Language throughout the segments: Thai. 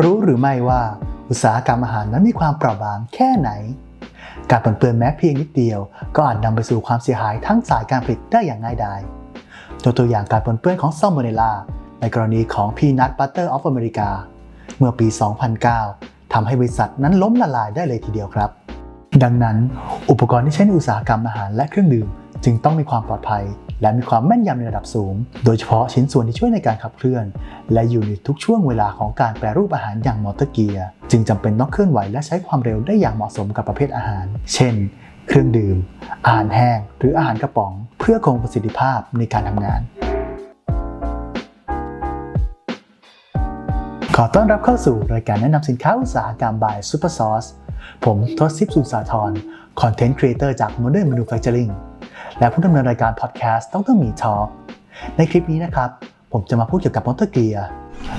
รู้หรือไม่ว่าอุตสาหกรรมอาหารนั้นมีความเปราะบางแค่ไหน การปนเปื้อนแม้เพียงนิดเดียว ก็อาจนำไปสู่ความเสียหายทั้งสายการผลิตได้อย่างง่ายดายตัวตัวอย่างการปนเปื้อนของซอมโมเนลาในกรณีของ Peanut Butter of America เมื่อปี 2009 ทำให้บริษัทนั้นล้มละลายได้เลยทีเดียวครับ ดังนั้น อุปกรณ์ที่ใช้ในอุตสาหกรรมอาหารและเครื่องดื่ม จึงต้องมีความปลอดภัย และมีความแม่นยำในระดับสูง โดยเฉพาะชิ้นส่วนที่ช่วยในการขับเคลื่อน และอยู่ในทุกช่วงเวลาของการแปรรูปอาหารอย่างมอเตอร์เกียร์จึงจำเป็นต้องเคลื่อนไหวและใช้ความเร็วได้อย่างเหมาะสมกับประเภทอาหาร เช่น เครื่องดื่ม อาหารแห้ง หรืออาหารกระป๋อง เพื่อคงประสิทธิภาพในการทำงานขอต้อนรับเข้าสู่รายการแนะนำสินค้าอุตสาหกรรม by Super Sauce ผมทศซิปสุสาธรคอนเทนต์ครีเอเตอร์จาก Modern Manufacturing และผู้ดำเนินรายการพอดแคสต์ต้องต้องมีทอในคลิปนี้นะครับ ผมจะมาพูดเกี่ยวกับมอเตอร์เกียร์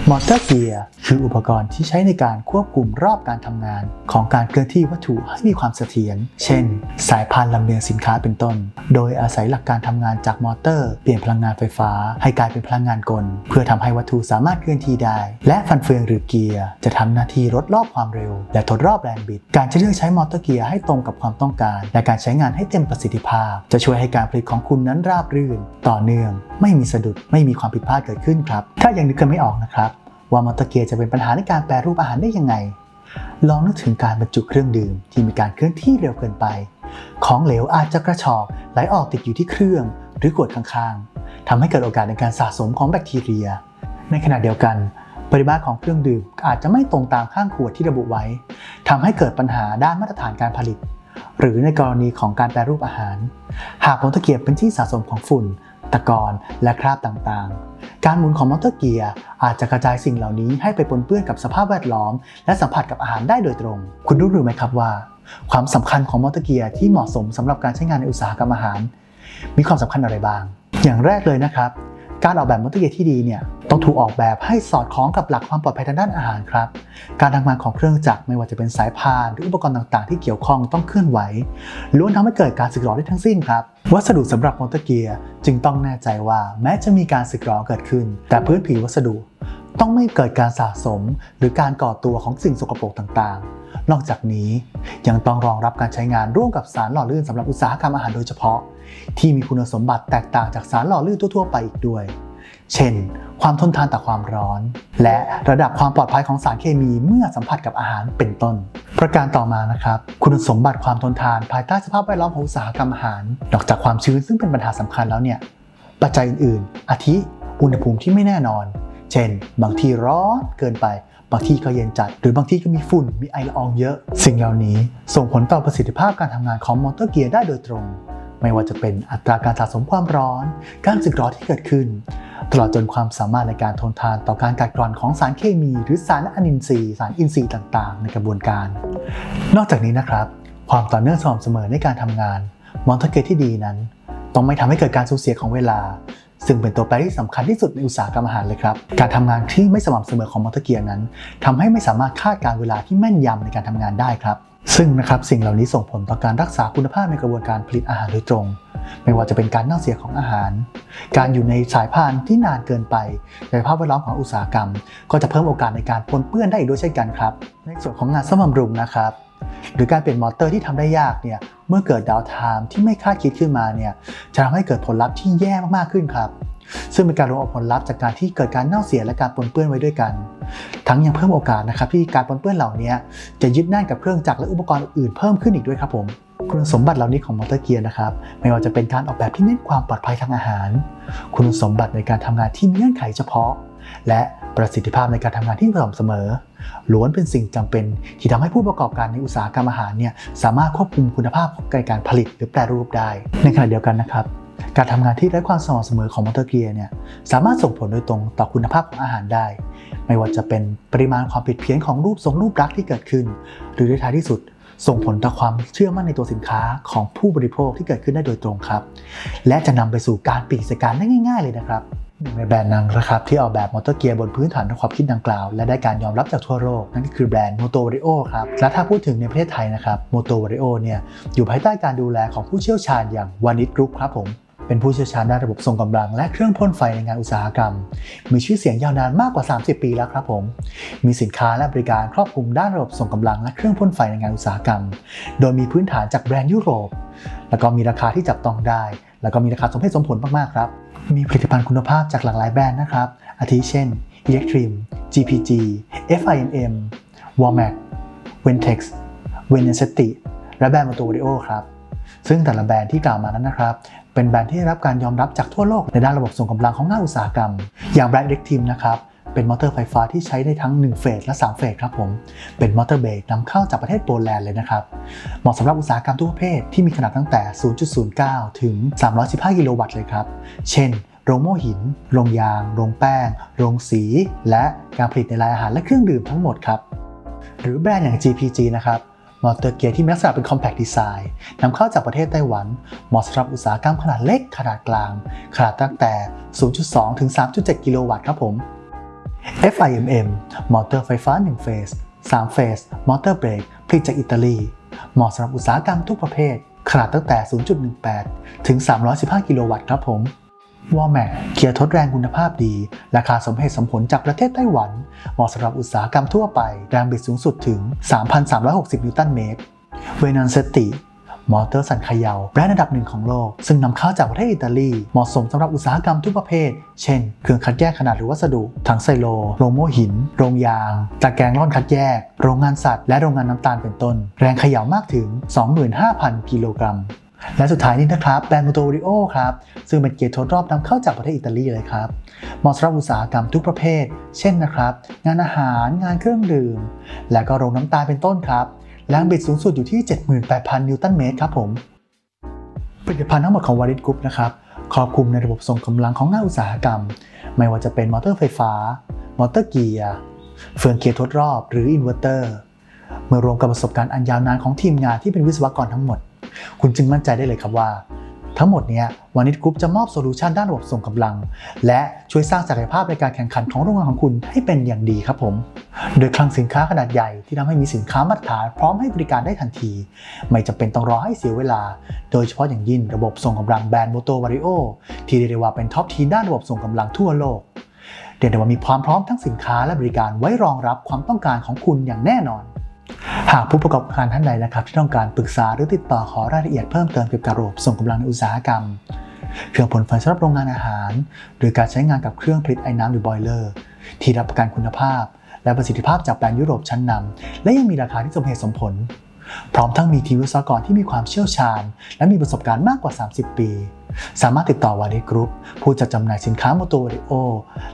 มอเตอร์เกียร์คืออุปกรณ์ที่ใช้ในการควบคุมรอบการทำงาน ของการเคลื่อนที่วัตถุให้มีความเสถียร เช่น สายพานลำเลียงสินค้าเป็นต้น โดยอาศัยหลักการทำงานจากมอเตอร์ เปลี่ยนพลังงานไฟฟ้า ให้กลายเป็นพลังงานกล เพื่อทำให้วัตถุสามารถเคลื่อนที่ได้ และฟันเฟืองหรือเกียร์ จะทำหน้าที่ลดรอบความเร็ว และทดรอบแรงบิด การจะเลือกใช้มอเตอร์เกียร์ให้ตรงกับความต้องการ และการใช้งานให้เต็มประสิทธิภาพ จะช่วยให้การผลิตของคุณนั้นราบรื่น ต่อเนื่อง ไม่มีสะดุด ไม่มีความผิดพลาดเกิดขึ้นครับ ถ้ายังนึกกันไม่ออกนะครับ ว่ามอเตอร์เกียร์จะเป็นปัญหาในการแปรรูปอาหารได้ยังไง ลองนึกถึงการบรรจุเครื่องดื่มที่มีการเคลื่อนที่เร็วเกินไป ของเหลวอาจจะกระชอกไหลออกติดอยู่ที่เครื่อง หรือขวดข้างๆทำให้เกิดโอกาสในการสะสมของแบคทีเรีย ในขณะเดียวกัน ปริมาตรของเครื่องดื่มอาจจะไม่ตรงตามข้างขวดที่ระบุไว้ทำให้เกิดปัญหาด้านมาตรฐานการผลิต หรือในกรณีของการแปรรูปอาหาร หากมอเตอร์เกียร์เป็นที่สะสมของฝุ่น ตะกอนและคราบต่างๆ การหมุนของมอเตอร์เกียร์อาจจะกระจายสิ่งเหล่านี้ให้ไปปนเปื้อนกับสภาพแวดล้อม และสัมผัสกับอาหารได้โดยตรง คุณรู้หรือไม่ครับว่า ความสำคัญของมอเตอร์เกียร์ที่เหมาะสมสำหรับการใช้งานในอุตสาหกรรมอาหาร มีความสำคัญอะไรบ้าง อย่างแรกเลยนะครับ การออกแบบมอเตอร์เกียร์ที่ดีเนี่ยต้องถูกออกแบบให้สอดคล้องกับหลักความปลอดภัยทางด้านอาหารครับ การทำงานของเครื่องจักรไม่ว่าจะเป็นสายพาน หรืออุปกรณ์ต่างๆ ที่เกี่ยวข้องต้องเคลื่อนไหวล้วนทำให้เกิดการสึกหรอได้ทั้งสิ้นครับ วัสดุสำหรับมอเตอร์เกียร์จึงต้องแน่ใจว่าแม้จะมีการสึกหรอเกิดขึ้น แต่พื้นผิววัสดุ ต้องไม่เกิดการสะสมหรือการก่อตัวของสิ่งสกปรกต่างๆ นอกจากนี้ยังต้องรองรับการใช้งานร่วมกับสารหล่อลื่นสำหรับอุตสาหกรรมอาหารโดยเฉพาะ ที่มีคุณสมบัติแตกต่างจากสารหล่อลื่นทั่วๆไปอีกด้วย เช่น ความทนทานต่อความร้อน และระดับความปลอดภัยของสารเคมีเมื่อสัมผัสกับอาหารเป็นต้น ประการต่อมานะครับ คุณสมบัติความทนทานภายใต้สภาพแวดล้อมของอุตสาหกรรมอาหาร นอกจากความชื้นซึ่งเป็นปัญหาสำคัญแล้วเนี่ยปัจจัยอื่นๆ อาทิ อุณหภูมิที่ไม่แน่นอน เช่น บางที่ร้อนเกินไป บางที่ก็เย็นจัด หรือบางที่ก็มีฝุ่น มีไอละอองเยอะ สิ่งเหล่านี้ส่งผลต่อประสิทธิภาพการทำงานของมอเตอร์เกียร์ได้โดยตรง ไม่ว่าจะเป็นอัตราการสะสมความร้อน การสึกหรอที่เกิดขึ้น ตลอดจนความสามารถในการทนทานต่อการกัดกร่อนของสารเคมี หรือสารอนินทรีย์ สารอินทรีย์ต่างๆ ในกระบวนการ นอกจากนี้นะครับ ความต่อเนื่องสม่ำเสมอในการทำงาน มอเตอร์เกียร์ที่ดีนั้น ต้องไม่ทำให้เกิดการสูญเสียของเวลา ซึ่งเป็นตัวแปรที่สำคัญที่สุดในอุตสาหกรรมอาหารเลยครับ การทำงานที่ไม่สม่ำเสมอของมอเตอร์เกียร์นั้นทำให้ไม่สามารถคาดการเวลาที่แม่นยำในการทำงานได้ครับ ซึ่งนะครับสิ่งเหล่านี้ส่งผลต่อการรักษาคุณภาพในกระบวนการผลิตอาหารโดยตรง ไม่ว่าจะเป็นการเน่าเสียของอาหาร การอยู่ในสายพานที่นานเกินไปในภาพแวดล้อมของอุตสาหกรรม ก็จะเพิ่มโอกาสในการปนเปื้อนได้อีกด้วยเช่นกันครับ ในส่วนของงานซ่อมบำรุงนะครับ หรือการเปลี่ยนมอเตอร์ที่ทำได้ยากเนี่ยเมื่อเกิดดาวไทม์ที่ไม่คาดคิดขึ้นมาเนี่ยจะทำให้เกิดผลลัพธ์ที่แย่มากๆขึ้นครับ ซึ่งเป็นการรวมเอาผลลัพธ์จากการที่เกิดการเน่าเสียและการปนเปื้อนไว้ด้วยกัน ทั้งยังเพิ่มโอกาสนะครับที่การปนเปื้อนเหล่านี้จะยึดแน่นกับเครื่องจักรและอุปกรณ์อื่นเพิ่มขึ้นอีกด้วยครับผมคุณสมบัติเหล่านี้ของมอเตอร์เกียร์นะครับไม่ว่าจะเป็นการออกแบบที่เน้นความปลอดภัยทางอาหาร คุณสมบัติในการทำงานที่มีเงื่อนไขเฉพาะ และ ประสิทธิภาพในการทำงานที่สม่ำเสมอ ล้วนเป็นสิ่งจำเป็น ที่ทำให้ผู้ประกอบการในอุตสาหกรรมอาหารเนี่ยสามารถควบคุมคุณภาพในการผลิตหรือแปรรูปได้ ในขณะเดียวกันนะครับ การทำงานที่ไร้ความสม่ำเสมอของมอเตอร์เกียร์เนี่ยสามารถส่งผลโดยตรงต่อคุณภาพของอาหารได้ ไม่ว่าจะเป็นปริมาณความผิดเพี้ยนของรูปทรงรูปลักษณ์ที่เกิดขึ้น หรือในท้ายที่สุดส่งผลต่อความเชื่อมั่นในตัวสินค้าของผู้บริโภคที่เกิดขึ้นได้โดยตรงครับ และจะนำไปสู่การปิดกิจการได้ง่าย ๆ เลยนะครับ หนึ่งในแบรนด์นังนะครับที่ออกแบบมอเตอร์เกียร์บนพื้นฐานของความคิดดังกล่าว และได้การยอมรับจากทั่วโลก นั่นก็คือแบรนด์ Moto Vario ครับและถ้าพูดถึงในประเทศไทยนะครับ Moto Vario เนี่ยอยู่ภายใต้การดูแลของผู้เชี่ยวชาญอย่างวานิชกรุ๊ปครับผมเป็นผู้เชี่ยวชาญด้านระบบทรงกำลัง และเครื่องพ่นไฟในงานอุตสาหกรรม มีชื่อเสียงยาวนานมากกว่า 30 ปีแล้วครับผม มีสินค้าและบริการครอบคลุมด้านระบบส่งกำลังและเครื่องพ่นไฟในงานอุตสาหกรรม โดยมีพื้นฐานจากแบรนด์ยุโรป แล้วก็มีราคาที่จับต้องได้ แล้วก็มีราคาสมเหตุสมผลมากๆครับ มีผลิตภัณฑ์คุณภาพจากหลากหลายแบรนด์นะครับ อาทิเช่น Electrim GPG FIMM Warmac Ventex v e n e s t i และแบรนด์มอตูดิโอครับ ซึ่งแต่ละแบรนด์ที่กล่าวมานั้นนะครับ เป็นแบรนด์ที่ได้รับการยอมรับจากทั่วโลกในด้านระบบส่งกำลังของงานอุตสาหกรรม อย่างแบรนด์ Electrim นะครับ เป็นมอเตอร์ไฟฟ้าที่ใช้ได้ทั้ง 1 เฟสและ 3 เฟสครับผม เป็นมอเตอร์เบรกนำเข้าจากประเทศโปแลนด์เลยนะครับ เหมาะสำหรับอุตสาหกรรมทุกประเภทที่มีขนาดตั้งแต่ 0.09 ถึง 315 กิโลวัตต์เลยครับ เช่น โรงโม่หิน โรงยาง โรงแป้ง โรงสี และการผลิตในรายอาหารและเครื่องดื่มทั้งหมดครับ หรือแบรนด์อย่าง GPG นะครับมอเตอร์เกียร์ที่มีลักษณะเป็น compact design นำเข้าจากประเทศไต้หวัน เหมาะสำหรับอุตสาหกรรมขนาดเล็กขนาดกลาง ขนาดตั้งแต่ 0.2 ถึง 3.7 กิโลวัตต์ครับผม FIMM มอเตอร์ไฟฟ้า 1 เฟส 3 เฟส มอเตอร์เบรกผลิตจากอิตาลี เหมาะสำหรับอุตสาหกรรมทุกประเภท ขนาดตั้งแต่ 0.18 ถึง 315 กิโลวัตต์ครับผมวอลแมกเกียร์ทดแรงคุณภาพดี ราคาสมเหตุสมผลจากประเทศไต้หวัน เหมาะสำหรับอุตสาหกรรมทั่วไป แรงบิดสูงสุดถึง 3,360 นิวตันเมตร เวนันเซติ มอเตอร์สันเขยาแบรนด์อันดับหนึ่งของโลก ซึ่งนำเข้าจากประเทศอิตาลี เหมาะสมสำหรับอุตสาหกรรมทุกประเภท เช่น เครื่องคัดแยกขนาดหรือวัสดุ ถังไซโล โรงโม่หิน โรงยาง ตะแกรงร่อนคัดแยก โรงงานสัตว์ และโรงงานน้ำตาลเป็นต้น แรงเขย่ามากถึง 25,000 กิโลกรัมและสุดท้ายนี้นะครับแบรนด์ Motorio ครับ ซึ่งเป็นเกียร์ทดรอบนำเข้าจากประเทศอิตาลีเลยครับเหมาะสำหรับอุตสาหกรรมทุกประเภท เช่นนะครับ งานอาหาร งานเครื่องดื่ม และก็โรงน้ำตาลเป็นต้นครับ แรงบิดสูงสุดอยู่ที่ 78,000 นิวตันเมตรครับผมผลิตภัณฑ์ทั้งหมดของวาริสกรุ๊ปนะครับครอบคลุมในระบบส่งกำลังของงานอุตสาหกรรม ไม่ว่าจะเป็นมอเตอร์ไฟฟ้า มอเตอร์เกียร์เฟืองเกียร์ทดรอบ หรืออินเวอร์เตอร์เมื่อรวมกับประสบการณ์อันยาวนานของทีมงานที่เป็นวิศวกรทั้งหมด คุณจึงมั่นใจได้เลยครับว่า ทั้งหมดนี้วานิชกรุ๊ปจะมอบโซลูชันด้านระบบส่งกำลัง และช่วยสร้างศักยภาพในการแข่งขันของโรงงานของคุณให้เป็นอย่างดีครับผม โดยคลังสินค้าขนาดใหญ่ที่ทำให้มีสินค้ามาตรฐานพร้อมให้บริการได้ทันที ไม่จำเป็นต้องรอให้เสียเวลา โดยเฉพาะอย่างยิ่งระบบส่งกำลังแบรนด์โมโตวาริโอที่เรียกว่าเป็นท็อปทีด้านระบบส่งกำลังทั่วโลกเรียกได้ว่ามีความพร้อมทั้งสินค้าและบริการไว้รองรับความต้องการของคุณอย่างแน่นอน หากผู้ประกอบการท่านใดนะครับ ที่ต้องการปรึกษาหรือติดต่อขอรายละเอียดเพิ่มเติมเกี่ยวกับระบบส่งกำลังในอุตสาหกรรม เครื่องผลไฟสำหรับโรงงานอาหาร หรือการใช้งานกับเครื่องผลิตไอ้น้ำหรือบอยเลอร์ ที่รับประกันคุณภาพ และประสิทธิภาพจากแบรนด์ยุโรปชั้นนำและยังมีราคาที่สมเหตุสมผล พร้อมทั้งมีทีมวิศวกรที่มีความเชี่ยวชาญ และมีประสบการณ์มากกว่า 30 ปี สามารถติดต่อวาริกรุ๊ปผู้จัดจำหน่ายสินค้าโมโตวาริโอ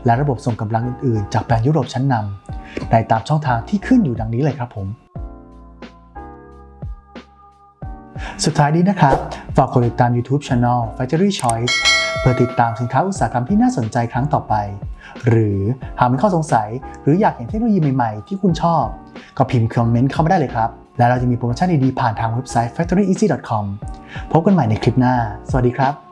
และระบบส่งกำลังอื่นๆ จากแบรนด์ยุโรปชั้นนำได้ตามช่องทางที่ขึ้นอยู่ดังนี้เลยครับผม สุดท้ายนี้นะครับ ฝากกดติดตาม YouTube Channel Factory Choice เพื่อติดตามสินค้าอุตสาหกรรมที่น่าสนใจครั้งต่อไป หรือหากมีข้อสงสัย หรืออยากเห็นเทคโนโลยีใหม่ๆ ที่คุณชอบ ก็พิมพ์คอมเมนต์เข้ามาได้เลยครับ และเราจะมีโปรโมชั่นดีๆผ่านทางเว็บไซต์ factoryeasy.com พบกันใหม่ในคลิปหน้า สวัสดีครับ